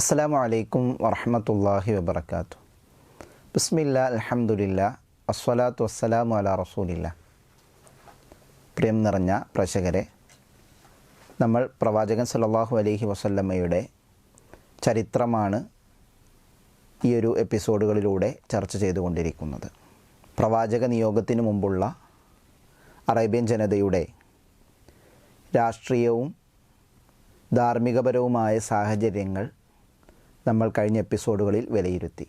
അസ്സലാമു അലൈക്കും വറഹമത്തല്ലാഹി വബർക്കാത്തു ബിസ്മില്ല അലഹമുല്ല അസ്വലാത്തു വസ്സലാമു അല റസൂലില്ല. പ്രിയം നിറഞ്ഞ പ്രേക്ഷകരെ നമ്മൾ പ്രവാചകൻ സല്ലല്ലാഹു അലൈഹി വസല്ലമ്മയുടെ ചരിത്രമാണ് ഈ ഒരു എപ്പിസോഡുകളിലൂടെ ചർച്ച ചെയ്തുകൊണ്ടിരിക്കുന്നത്. പ്രവാചക നിയോഗത്തിന് മുമ്പുള്ള അറേബ്യൻ ജനതയുടെ രാഷ്ട്രീയവും ധാർമ്മികപരവുമായ സാഹചര്യങ്ങൾ നമ്മൾ കഴിഞ്ഞ എപ്പിസോഡുകളിൽ വിലയിരുത്തി.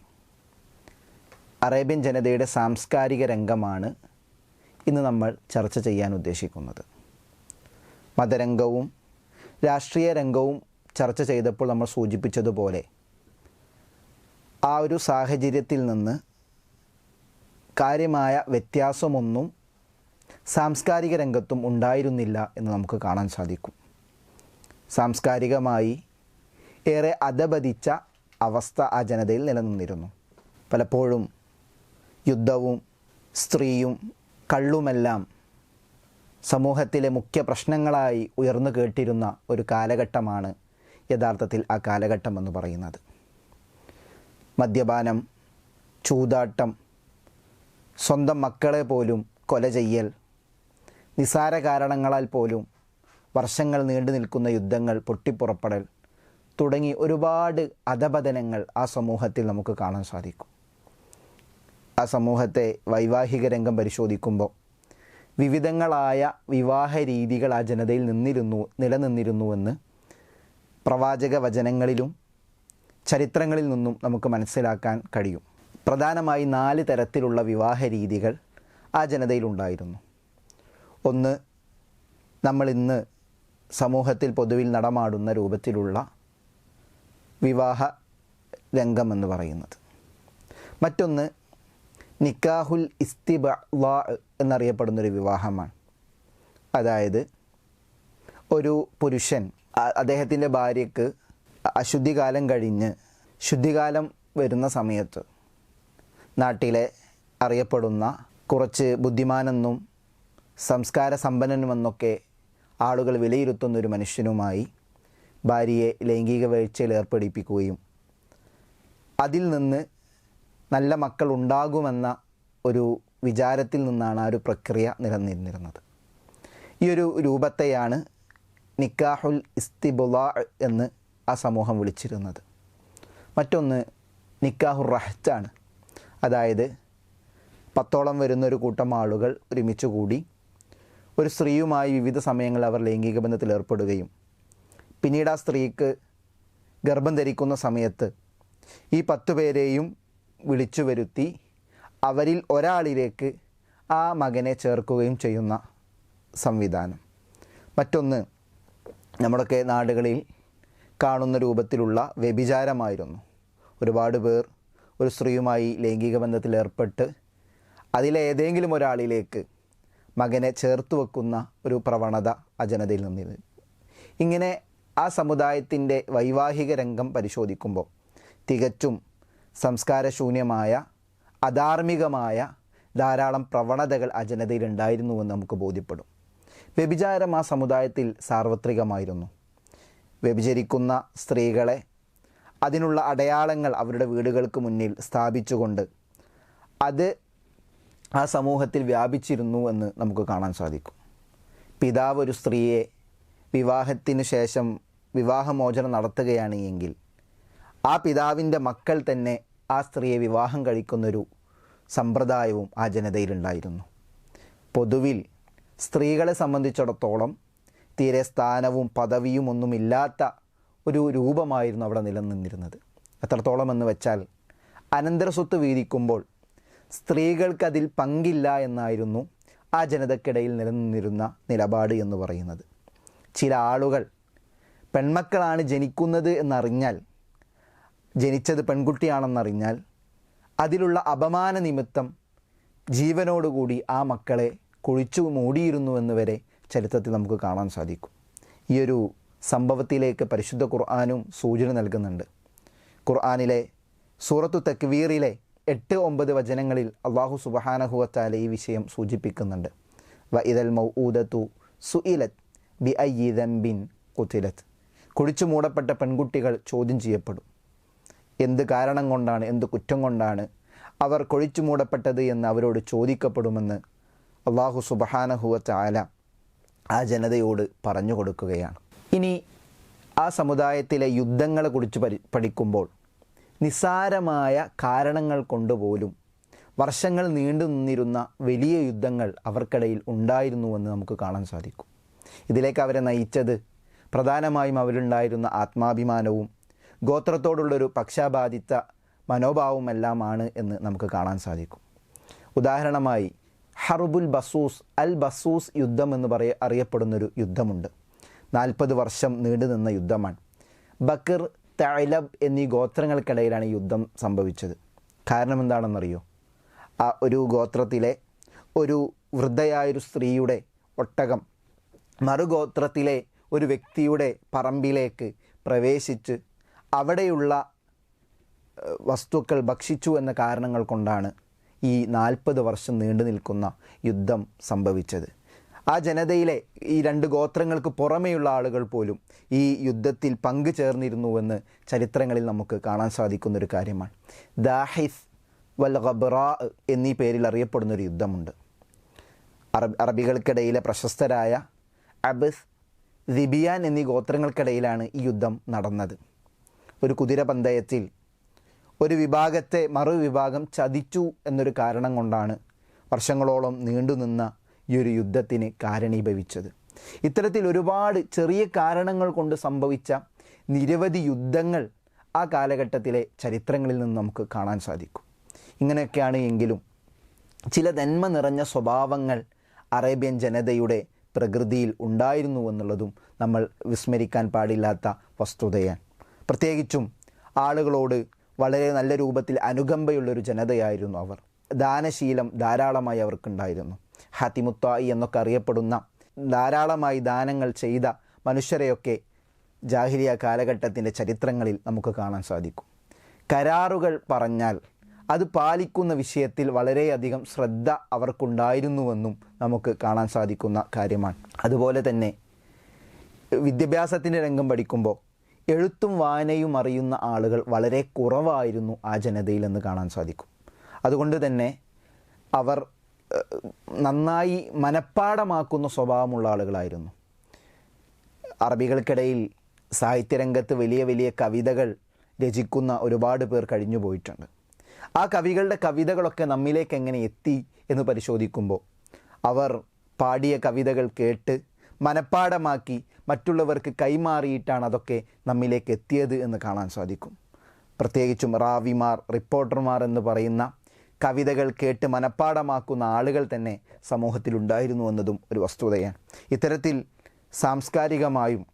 അറേബ്യൻ ജനതയുടെ സാംസ്കാരിക രംഗമാണ് ഇന്ന് നമ്മൾ ചർച്ച ചെയ്യാൻ ഉദ്ദേശിക്കുന്നത്. മതരംഗവും രാഷ്ട്രീയ രംഗവും ചർച്ച ചെയ്തപ്പോൾ നമ്മൾ സൂചിപ്പിച്ചതുപോലെ ആ ഒരു സാഹചര്യത്തിൽ നിന്ന് കാര്യമായ വ്യത്യാസമൊന്നും സാംസ്കാരിക രംഗത്തും ഉണ്ടായിരുന്നില്ല എന്ന് നമുക്ക് കാണാൻ സാധിക്കും. സാംസ്കാരികമായി ഏറെ അധപതിച്ച അവസ്ഥ ആ ജനതയിൽ നിലനിന്നിരുന്നു. പലപ്പോഴും യുദ്ധവും സ്ത്രീയും കള്ളുമെല്ലാം സമൂഹത്തിലെ മുഖ്യ പ്രശ്നങ്ങളായി ഉയർന്നു കേട്ടിരുന്ന ഒരു കാലഘട്ടമാണ് യഥാർത്ഥത്തിൽ ആ കാലഘട്ടം എന്ന് പറയുന്നത്. മദ്യപാനം ചൂതാട്ടം സ്വന്തം മക്കളെ പോലും കൊല ചെയ്യൽ നിസാര കാരണങ്ങളാൽ പോലും വർഷങ്ങൾ നീണ്ടു നിൽക്കുന്ന യുദ്ധങ്ങൾ പൊട്ടിപ്പുറപ്പെടൽ തുടങ്ങി ഒരുപാട് അധപതനങ്ങൾ ആ സമൂഹത്തിൽ നമുക്ക് കാണാൻ സാധിക്കും. ആ സമൂഹത്തെ വൈവാഹിക രംഗം പരിശോധിക്കുമ്പോൾ വിവിധങ്ങളായ വിവാഹ രീതികൾ ആ ജനതയിൽ നിന്നിരുന്നു നിലനിന്നിരുന്നുവെന്ന് പ്രവാചക വചനങ്ങളിലും ചരിത്രങ്ങളിൽ നിന്നും നമുക്ക് മനസ്സിലാക്കാൻ കഴിയും. പ്രധാനമായി നാല് തരത്തിലുള്ള വിവാഹ രീതികൾ ആ ജനതയിലുണ്ടായിരുന്നു ഒന്ന് നമ്മൾ ഇന്ന് സമൂഹത്തിൽ പൊതുവിൽ നടമാടുന്ന രൂപത്തിലുള്ള വിവാഹ രംഗം എന്ന് പറയുന്നത്. മറ്റൊന്ന് നിക്കാഹുൽ ഇസ്തിബ വാ എന്നറിയപ്പെടുന്നൊരു വിവാഹമാണ്. അതായത് ഒരു പുരുഷൻ അദ്ദേഹത്തിന്റെ ഭാര്യയ്ക്ക് അശുദ്ധികാലം കഴിഞ്ഞ് ശുദ്ധികാലം വരുന്ന സമയത്ത് നാട്ടിലെ അറിയപ്പെടുന്ന കുറച്ച് ബുദ്ധിമാനെന്നും സംസ്കാര സമ്പന്നനുമെന്നൊക്കെ ആളുകൾ വിലയിരുത്തുന്ന ഒരു മനുഷ്യനുമായി ഭാര്യയെ ലൈംഗിക വീഴ്ചയിൽ ഏർപ്പെടുപ്പിക്കുകയും അതിൽ നിന്ന് നല്ല മക്കൾ ഉണ്ടാകുമെന്ന ഒരു വിചാരത്തിൽ നിന്നാണ് ആ ഒരു പ്രക്രിയ നിലനിന്നിരുന്നത്. ഈ ഒരു രൂപത്തെയാണ് നിക്കാഹുൽ ഇസ്തിബുല എന്ന് ആ സമൂഹം വിളിച്ചിരുന്നത്. മറ്റൊന്ന് നിക്കാഹുർ റഹ്റ്റാണ് അതായത് പത്തോളം വരുന്ന ഒരു കൂട്ടം ആളുകൾ ഒരുമിച്ച് കൂടി ഒരു സ്ത്രീയുമായി വിവിധ സമയങ്ങളിൽ അവർ ലൈംഗിക ബന്ധത്തിൽ ഏർപ്പെടുകയും പിന്നീട് ആ സ്ത്രീക്ക് ഗർഭം ധരിക്കുന്ന സമയത്ത് ഈ പത്തു പേരെയും വിളിച്ചു വരുത്തി അവരിൽ ഒരാളിലേക്ക് ആ മകനെ ചേർക്കുകയും ചെയ്യുന്ന സംവിധാനം. മറ്റൊന്ന് നമ്മുടെയൊക്കെ നാടുകളിൽ കാണുന്ന രൂപത്തിലുള്ള വ്യഭിചാരമായിരുന്നു. ഒരുപാട് പേർ ഒരു സ്ത്രീയുമായി ലൈംഗിക ബന്ധത്തിൽ ഏർപ്പെട്ട് അതിലേതെങ്കിലും ഒരാളിലേക്ക് മകനെ ചേർത്ത് വെക്കുന്ന ഒരു പ്രവണത ആ ജനതയിൽ നിന്നിരുന്നു. ഇങ്ങനെ ആ സമുദായത്തിന്റെ വൈവാഹിക രംഗം പരിശോധിക്കുമ്പോൾ തികച്ചും സംസ്കാരശൂന്യമായ അധാർമികമായ ധാരാളം പ്രവണതകൾ ആ ജനതയിൽ ഉണ്ടായിരുന്നുവെന്ന് നമുക്ക് ബോധ്യപ്പെടും. വ്യഭിചാരം ആ സമുദായത്തിൽ സാർവത്രികമായിരുന്നു. വ്യഭിചരിക്കുന്ന സ്ത്രീകളെ അതിനുള്ള അടയാളങ്ങൾ അവരുടെ വീടുകൾക്ക് മുന്നിൽ സ്ഥാപിച്ചുകൊണ്ട് അത് ആ സമൂഹത്തിൽ വ്യാപിച്ചിരുന്നു എന്ന് നമുക്ക് കാണാൻ സാധിക്കും. പിതാവ് ഒരു സ്ത്രീയെ വിവാഹത്തിന് ശേഷം വിവാഹമോചനം നടത്തുകയാണ് എങ്കിൽ ആ പിതാവിന്റെ മക്കൾ തന്നെ ആ സ്ത്രീയെ വിവാഹം കഴിക്കുന്നൊരു സമ്പ്രദായവും ആ ജനതയിലുണ്ടായിരുന്നു. പൊതുവിൽ സ്ത്രീകളെ സംബന്ധിച്ചിടത്തോളം തീരെ സ്ഥാനവും പദവിയും ഒന്നുമില്ലാത്ത ഒരു രൂപമായിരുന്നു അവിടെ നിലനിന്നിരുന്നത്. എത്രത്തോളം എന്ന് വെച്ചാൽ അനന്തരസ്വത്ത് വീതിക്കുമ്പോൾ സ്ത്രീകൾക്കതിൽ പങ്കില്ല എന്നായിരുന്നു ആ ജനതക്കിടയിൽ നിലനിന്നിരുന്ന നിലപാട് എന്ന് പറയുന്നത്. ചില ആളുകൾ പെൺമക്കളാണ് ജനിക്കുന്നത് എന്നറിഞ്ഞാൽ ജനിച്ചത് പെൺകുട്ടിയാണെന്നറിഞ്ഞാൽ അതിലുള്ള അപമാന നിമിത്തം ജീവനോടുകൂടി ആ മക്കളെ കുഴിച്ചു മൂടിയിരുന്നുവെന്ന് വരെ ചരിത്രത്തിൽ നമുക്ക് കാണാൻ സാധിക്കും. ഈ ഒരു സംഭവത്തിലേക്ക് പരിശുദ്ധ ഖുർആാനും സൂചന നൽകുന്നുണ്ട്. ഖുർആാനിലെ സൂറത്തു തക്വീറിലെ എട്ട് ഒമ്പത് വചനങ്ങളിൽ അള്ളാഹു സുബഹാനഹുവത്താല ഈ വിഷയം സൂചിപ്പിക്കുന്നുണ്ട്. വ ഇതൽ മൗ ഊദത്തു സുഇലത്ത് ബി ഐ ദംബിൻ കുത്തിലത്ത് കുഴിച്ചു മൂടപ്പെട്ട പെൺകുട്ടികൾ ചോദ്യം ചെയ്യപ്പെടും. എന്ത് കാരണം കൊണ്ടാണ് എന്ത് കുറ്റം കൊണ്ടാണ് അവർ കൊഴിച്ചു മൂടപ്പെട്ടത് എന്ന് അവരോട് ചോദിക്കപ്പെടുമെന്ന് അള്ളാഹു സുബഹാനഹുവ ആല ആ ജനതയോട് പറഞ്ഞു കൊടുക്കുകയാണ്. ഇനി ആ സമുദായത്തിലെ യുദ്ധങ്ങളെക്കുറിച്ച് പരി പഠിക്കുമ്പോൾ നിസ്സാരമായ കാരണങ്ങൾ കൊണ്ടുപോലും വർഷങ്ങൾ നീണ്ടു നിന്നിരുന്ന വലിയ യുദ്ധങ്ങൾ അവർക്കിടയിൽ ഉണ്ടായിരുന്നുവെന്ന് നമുക്ക് കാണാൻ സാധിക്കും. ഇതിലേക്ക് അവരെ നയിച്ചത് പ്രധാനമായും അവരുണ്ടായിരുന്ന ആത്മാഭിമാനവും ഗോത്രത്തോടുള്ളൊരു പക്ഷാബാധിത്ത മനോഭാവമെല്ലാമാണ് എന്ന് നമുക്ക് കാണാൻ സാധിക്കും. ഉദാഹരണമായി ഹർബുൽ ബസൂസ് അൽ ബസൂസ് യുദ്ധം എന്ന് പറയ അറിയപ്പെടുന്നൊരു യുദ്ധമുണ്ട്. നാൽപ്പത് വർഷം നീണ്ടു നിന്ന യുദ്ധമാണ്. ബക്കർ തൈലബ് എന്നീ ഗോത്രങ്ങൾക്കിടയിലാണ് യുദ്ധം സംഭവിച്ചത്. കാരണം എന്താണെന്നറിയോ? ആ ഒരു ഗോത്രത്തിലെ ഒരു വൃദ്ധയായൊരു സ്ത്രീയുടെ ഒട്ടകം മറുഗോത്രത്തിലെ ഒരു വ്യക്തിയുടെ പറമ്പിലേക്ക് പ്രവേശിച്ച് അവിടെയുള്ള വസ്തുക്കൾ ഭക്ഷിച്ചു എന്ന കാരണങ്ങൾ കൊണ്ടാണ് ഈ നാൽപ്പത് വർഷം നീണ്ടു നിൽക്കുന്ന യുദ്ധം സംഭവിച്ചത്. ആ ജനതയിലെ ഈ രണ്ട് ഗോത്രങ്ങൾക്ക് പുറമെയുള്ള ആളുകൾ പോലും ഈ യുദ്ധത്തിൽ പങ്കു ചേർന്നിരുന്നുവെന്ന് ചരിത്രങ്ങളിൽ നമുക്ക് കാണാൻ സാധിക്കുന്ന ഒരു കാര്യമാണ്. ദാഹിസ് വൽ ഖബ്റാ എന്നീ പേരിൽ അറിയപ്പെടുന്നൊരു യുദ്ധമുണ്ട്. അറബ് അറബികൾക്കിടയിലെ പ്രശസ്തരായ അബസ് ദിബിയാൻ എന്നീ ഗോത്രങ്ങൾക്കിടയിലാണ് ഈ യുദ്ധം നടന്നത്. ഒരു കുതിര പന്തയത്തിൽ ഒരു വിഭാഗത്തെ മറുവിഭാഗം ചതിച്ചു എന്നൊരു കാരണം കൊണ്ടാണ് വർഷങ്ങളോളം നീണ്ടുനിന്ന ഈ ഒരു യുദ്ധത്തിന് കാരണീഭവിച്ചത്. ഇത്തരത്തിൽ ഒരുപാട് ചെറിയ കാരണങ്ങൾ കൊണ്ട് സംഭവിച്ച നിരവധി യുദ്ധങ്ങൾ ആ കാലഘട്ടത്തിലെ ചരിത്രങ്ങളിൽ നിന്ന് നമുക്ക് കാണാൻ സാധിക്കും. ഇങ്ങനെയൊക്കെയാണ് എങ്കിലും ചില നന്മ നിറഞ്ഞ സ്വഭാവങ്ങൾ അറേബ്യൻ ജനതയുടെ പ്രകൃതിയിൽ ഉണ്ടായിരുന്നു എന്നുള്ളതും നമ്മൾ വിസ്മരിക്കാൻ പാടില്ലാത്ത വസ്തുതയാണ്. പ്രത്യേകിച്ചും ആളുകളോട് വളരെ നല്ല രൂപത്തിൽ അനുകമ്പയുള്ളൊരു ജനതയായിരുന്നു അവർ. ദാനശീലം ധാരാളമായി അവർക്കുണ്ടായിരുന്നു. ഹാത്തിമുത്തായി എന്നൊക്കെ അറിയപ്പെടുന്ന ധാരാളമായി ദാനങ്ങൾ ചെയ്ത മനുഷ്യരെയൊക്കെ ജാഹിലിയ കാലഘട്ടത്തിന്റെ ചരിത്രങ്ങളിൽ നമുക്ക് കാണാൻ സാധിക്കും. കരാറുകൾ പറഞ്ഞാൽ അത് പാലിക്കുന്ന വിഷയത്തിൽ വളരെയധികം ശ്രദ്ധ അവർക്കുണ്ടായിരുന്നുവെന്നും നമുക്ക് കാണാൻ സാധിക്കുന്ന കാര്യമാണ്. അതുപോലെ തന്നെ വിദ്യാഭ്യാസത്തിന്റെ രംഗം പഠിക്കുമ്പോൾ എഴുത്തും വായനയും അറിയുന്ന ആളുകൾ വളരെ കുറവായിരുന്നു ആ ജനതയിലെന്ന് കാണാൻ സാധിക്കും. അതുകൊണ്ട് തന്നെ അവർ നന്നായി മനഃപ്പാടമാക്കുന്ന സ്വഭാവമുള്ള ആളുകളായിരുന്നു. അറബികൾക്കിടയിൽ സാഹിത്യരംഗത്ത് വലിയ വലിയ കവിതകൾ രചിക്കുന്ന ഒരുപാട് പേർ കഴിഞ്ഞു പോയിട്ടുണ്ട് ആ കവികളുടെ കവിതകളൊക്കെ നമ്മിലേക്ക് എങ്ങനെ എത്തി എന്ന് പരിശോധിക്കുമ്പോൾ അവർ പാടിയ കവിതകൾ കേട്ട് മനഃപ്പാടമാക്കി മറ്റുള്ളവർക്ക് കൈമാറിയിട്ടാണ് അതൊക്കെ നമ്മിലേക്ക് എത്തിയത് എന്ന് കാണാൻ സാധിക്കും. പ്രത്യേകിച്ചും റാവിമാർ റിപ്പോർട്ടർമാർ എന്ന് പറയുന്ന കവിതകൾ കേട്ട് മനഃപ്പാടമാക്കുന്ന ആളുകൾ തന്നെ സമൂഹത്തിലുണ്ടായിരുന്നു എന്നതും ഒരു വസ്തുതയാണ്. ഇത്തരത്തിൽ സാംസ്കാരികമായും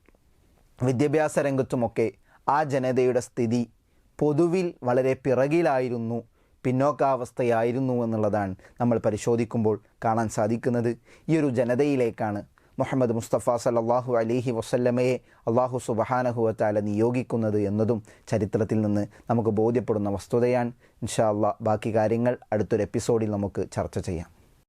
വിദ്യാഭ്യാസ രംഗത്തുമൊക്കെ ആ ജനതയുടെ സ്ഥിതി പൊതുവിൽ വളരെ പിറകിലായിരുന്നു പിന്നോക്കാവസ്ഥയായിരുന്നു എന്നുള്ളതാണ് നമ്മൾ പരിശോധിക്കുമ്പോൾ കാണാൻ സാധിക്കുന്നത്. ഈ ഒരു ജനതയിലേക്കാണ് മുഹമ്മദ് മുസ്തഫ സല്ലല്ലാഹു അലിഹി വസല്ലമയെ അള്ളാഹു സുബഹാനഹുവത്താല നിയോഗിക്കുന്നത് എന്നതും ചരിത്രത്തിൽ നിന്ന് നമുക്ക് ബോധ്യപ്പെടുന്ന വസ്തുതയാണ്. ഇൻഷാ അള്ളാഹ് ബാക്കി കാര്യങ്ങൾ അടുത്തൊരു എപ്പിസോഡിൽ നമുക്ക് ചർച്ച ചെയ്യാം.